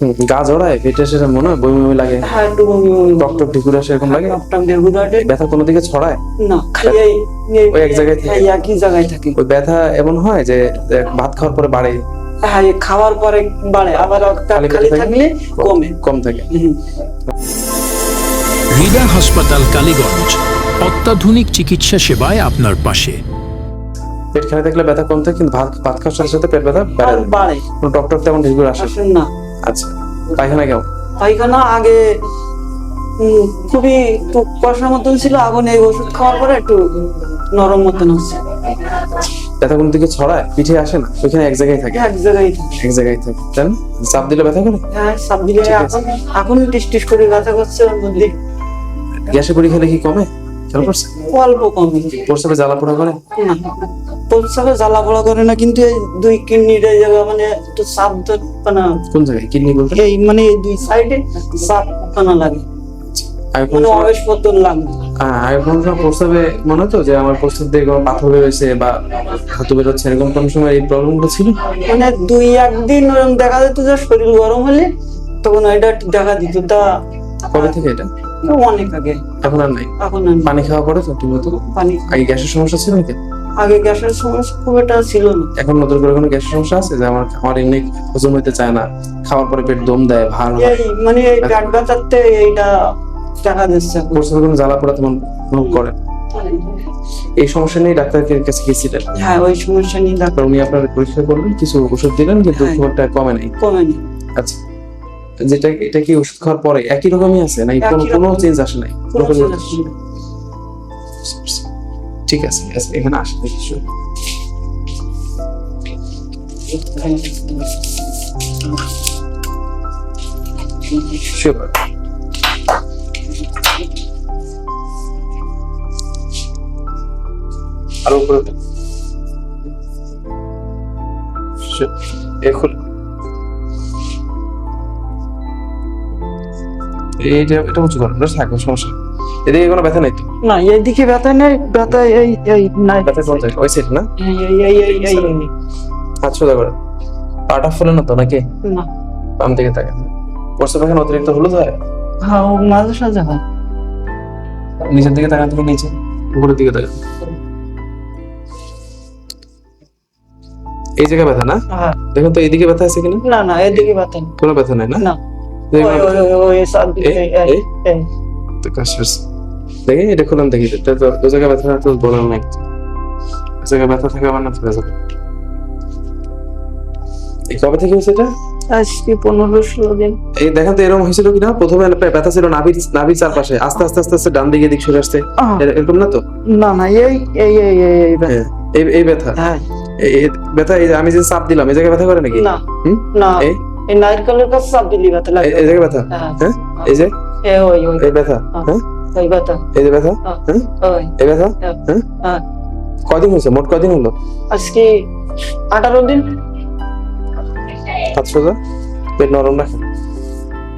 হুম, গা জড়ায় পেটে সেটা মনে হয় বমি বমি লাগে। হ্যাঁ একটু বমি বমি ঢিকুর এরকম লাগে? ব্যথা কোনো দিকে ছড়ায়? না খালি ওই এক জায়গায় থেকে? একই জায়গায় থাকে। ওই ব্যথা এমন হয় যে ভাত খাওয়ার পরে বাড়ে? হ্যাঁ খাওয়ার পরে বাড়ে আবার খালি থাকলে? থাকলে কমে কম। থাকে। হৃদয় হাসপাতাল কালীগঞ্জ অত্যাধুনিক চিকিৎসা সেবায় আপনার পাশে। পেট খালি থাকলে ব্যথা কম থাকে কিন্তু ভাত ভাত খাওয়ার সাথে সাথে পেট ব্যথা বাড়ে কোনো ডক্টর তেমন ঢিকুর আসে? না। আচ্ছা পায়খানা কেমন? পায়খানা আগে খুবই একটু কষার মতন ছিল এই ওষুধ খাওয়ার পরে একটু নরম মতন হচ্ছে। ব্যথা কোনো দিকে ছড়ায়? পিঠে আসে না? ওইখানে এক জায়গায় থাকে? এক জায়গায় এক জায়গায় থাকে। তাই না চাপ দিলে ব্যথা করে? হ্যাঁ সব দিলে এখন এখন টিস টিস করে ব্যথা করছে ওর মধ্যে। গ্যাসে পরি খেলে কি কমে? খেয়াল করছে? অল্প কমে। প্রস্রাবে জ্বালা পোড়া করে? না প্রস্রাবে জ্বালা পোড়া করে না কিন্তু এই দুই এই জায়গা মানে একটু চাপ কোন জায়গায়? কিডনি বলতে? এই মানে এই দুই সাইডে চাপ পানা লাগে মানে লাগে। মনে হতো যে আমার প্রস্রাব দিয়ে কোনো পাথর বেরোচ্ছে বা ধাতু বেরোচ্ছে এরকম কোন সময় এই প্রবলেমগুলো ছিল? মানে দুই একদিন ওরকম দেখা যেত যে শরীর গরম হলে তখন এটা দেখা দিত। তা কবে থেকে এটা? অনেক আগে। এখন আর নাই? এখন পানি খাওয়া পড়ে তো ঠিক মতো? পানি আগে গ্যাসের সমস্যা ছিল নাকি? আগে গ্যাসের সমস্যা খুব একটা ছিল না। এখন নতুন করে কোনো গ্যাসের সমস্যা আছে? যে আমার আমার এমনি হজম হইতে চায় না খাওয়ার পরে পেট দম দেয় ভার হয়। মানে এই পেট ব্যথাতে এইটা দেখা যাচ্ছে। প্রস্রাবে কোনো জ্বালা পোড়া তেমন অনুভব করে এই সমস্যা নিয়ে ডাক্তারের কাছে গেছিলেন হ্যাঁ ওই সমস্যা নিয়ে ডাক্তার উনি আপনার পরীক্ষা করলেন কিছু ওষুধ দিলেন কিন্তু হ্যাঁ। খুব একটা কমে নাই। কমেনি আচ্ছা। যেটা এটা কি ওষুধ খাওয়ার পরে একই রকমই আছে? নাকি কোনো কোনো চেঞ্জ আসে নাই? কোনো চেঞ্জ পরিবর্তন? ঠিক আছে এখানে আসে শুরু। Sure. আরও উপরে. এখন এইটা এটা উঁচু করেন সমস্যা। এদিকে কোনো ব্যথা নেই তো? না এইদিকে ব্যথা নেই ব্যথা এই এই নাই। ব্যথা কোন জায়গায়? ওই সাইড না? এই এই এই এই। হাত সোজা করে। পাটা ফুলে না তো নাকি? না। বাম দিকে তাকান। প্রস্রাব এখানে অতিরিক্ত হলুদ হয়? হ্যাঁ ও মাঝে সাঝে হয়। নিচের দিকে তাকান থেকে নিচে। উপরের দিকে তাকান। এই জায়গায় ব্যথা না? হ্যাঁ। দেখুন তো এইদিকে ব্যথা আছে কিনা? না না এইদিকে ব্যথা কোনো ব্যথা নাই না? না। ওই ওই ওই এই, এই এই? তো। দেখি এটা খুললাম দেখি এটা তো জায়গায় ব্যথা তো বললাম না একটু জায়গায় ব্যথা থাকা আমার না ব্যথা এই কবে থেকে হয়েছে এটা? আজকে পনেরো ষোলো দিন। এই দেখেন তো এরকম হয়েছিল কিনা? প্রথমে ব্যথা ছিল চারপাশে। আস্তে আস্তে আস্তে আস্তে ডান দিকে দিক সরে আসছে। এরকম না তো? না না এই এই এই এই এই ব্যথা। হ্যাঁ এই ব্যথা। হ্যাঁ। এই ব্যথা এই আমি যে চাপ দিলাম এই জায়গায় ব্যথা করে নাকি? না না। এই? নারকেলের কাছে চাপ দিলি ব্যথা লাগে। এই জায়গায় ব্যথা? হ্যাঁ। হ্যাঁ? এই যে? এই ওই ওই। এই ব্যথা? হ্যাঁ? ব্যথা। এই যে ব্যথা? হ্যাঁ। হ্যাঁ এই ব্যথা? হ্যাঁ। হ্যাঁ হ্যাঁ কয়দিন হয়েছে? মোট কয়দিন হলো? আজকে আঠারো দিন। হাত সোজা পেট নরম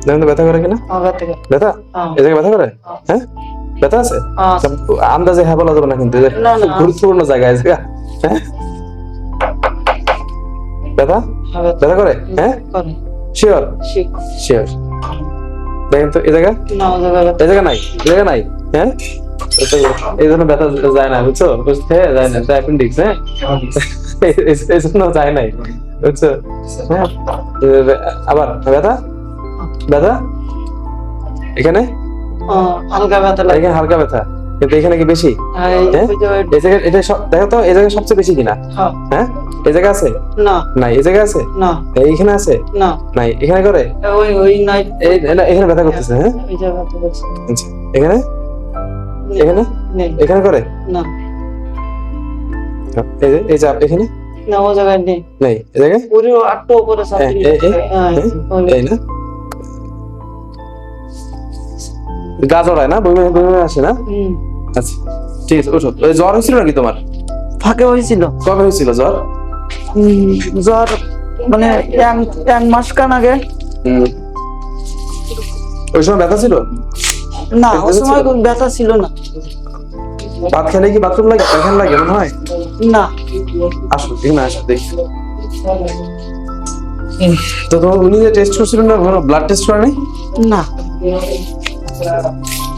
দেখেন তো ব্যথা করে কিনা? ব্যথা হ্যাঁ। জায়গায় ব্যথা করে? হ্যাঁ? ব্যথা আছে? আন্দাজে হ্যাঁ বলা যাবে না কিন্তু। গুরুত্বপূর্ণ জায়গায় জায়গা। হ্যাঁ? ব্যথা? ব্যথা। করে? হ্যাঁ? শিওর শিওর দেখেন তো এই জায়গা? এই জায়গা নাই এই জায়গা নাই হ্যাঁ? এই- জন্য ব্যথা যায় না বুঝছ? বুঝতে যায় না অ্যাপেন্ডিক্স হ্যাঁ? এই- জন্য যায় নাই বুঝছ? হ্যাঁ? আবার ব্যথা? ব্যথা? এখানে? হালকা ব্যথা এখানে হালকা ব্যথা। কিন্তু এখানে কি বেশি? হ্যাঁ, এই- হ্যাঁ? এটা দেখো তো এই জায়গায় সবচেয়ে বেশি কিনা? হ্যাঁ, হ্যাঁ? এই জায়গা আছে? না। নাই এই জায়গা আছে? না। এইখানে আছে? না। নাই এখানে করে? ওই ওই নাই। এখানে ব্যথা করতেছে হ্যাঁ। আচ্ছা এখানে? এখানে? এখানে করে? না। এই যে এই এখানে? না ও জায়গায় নেই। নেই এই জায়গায়? পুরো আটটো উপরে চাপ হ্যাঁ, এই- না। বমি বমি আসে না? আচ্ছা ঠিক আছে ওঠো। ওই জ্বর হয়েছিল নাকি তোমার? ফাঁকে হয়েছিল। কবে হয়েছিল জ্বর? জ্বর মানে এক এক মাস কান আগে। ওই সময় ব্যথা ছিল? না ওই সময়? ব্যথা ছিল না। ভাত খেলে কি বাথরুম লাগে পায়খানা লাগে মনে হয়? না। আসো এখানে আসো দেখি। তো তোমার উনি যে টেস্ট করছিলেন না ব্লাড টেস্ট করে না।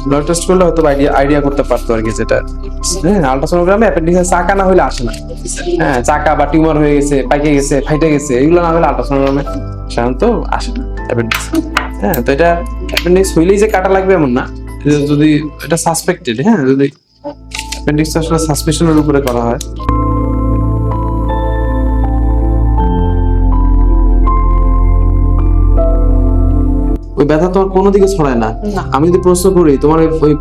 ব্লাড টেস্ট করলে হয়তো আইডিয়া আইডিয়া করতে পারতো আর কি যেটা। হ্যাঁ অ্যাপেন্ডিক্সের চাকা না হলে আসে না। হ্যাঁ চাকা বা টিউমার হয়ে গেছে, পাইকে গেছে, ফাইটে গেছে, এগুলো না হলে সাধারণত আসে না অ্যাপেন্ডিক্স হ্যাঁ তো এটা অ্যাপেন্ডিক্স হইলেই যে কাটা লাগবে এমন না। যদি, এটা সাসপেক্টেড হ্যাঁ যদি অ্যাপেন্ডিক্স আসলে উপরে করা হয়। ওই ব্যথা তোমার কোনো দিকে ছড়ায় না। আমি যদি প্রশ্ন করি তোমার ওই-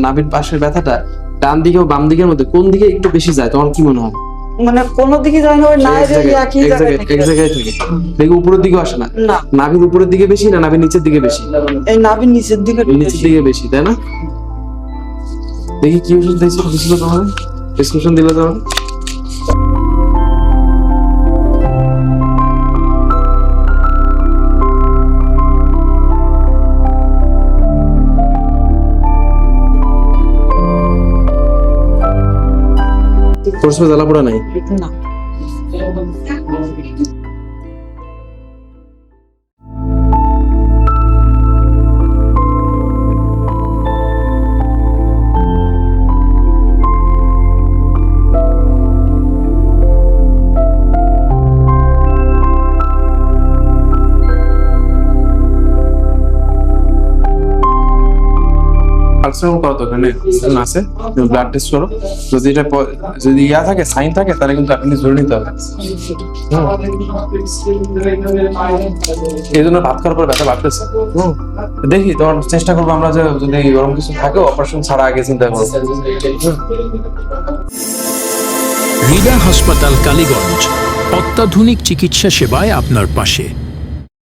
নাভির পাশের ব্যথাটা ডান দিকে ও বাম দিকের মধ্যে কোন দিকে একটু বেশি যায়? তোমার কি মনে হয়? মানে কোনো দিকে যায় না জায়গায়- একই থেকে দেখি উপরের দিকে আসে না। নাভির উপরের দিকে বেশি না নাভির নিচের দিকে বেশি? এই নাভির নিচের দিকে নিচের দিকে বেশি তাই না? দেখি কি ওষুধ দিয়েছিল তোমার? প্রেসক্রিপশন দিলে তোমার প্রশ্ন জ্বালা পোড়া নাই? না। আলট্রাসাউন্ড করো তো ওখানে আছে ব্লাড টেস্ট করো। যদি এটা যদি ইয়া থাকে সাইন থাকে তাহলে কিন্তু আপনি ধরে নিতে হবে। এই জন্য ভাত খাওয়ার পর ব্যথা বাড়তেছে। দেখি তোমার চেষ্টা করব আমরা যে যদি ওরকম কিছু থাকে অপারেশন ছাড়া আগে চিন্তা করব হৃদয় হাসপাতাল কালীগঞ্জ অত্যাধুনিক চিকিৎসা সেবায় আপনার পাশে।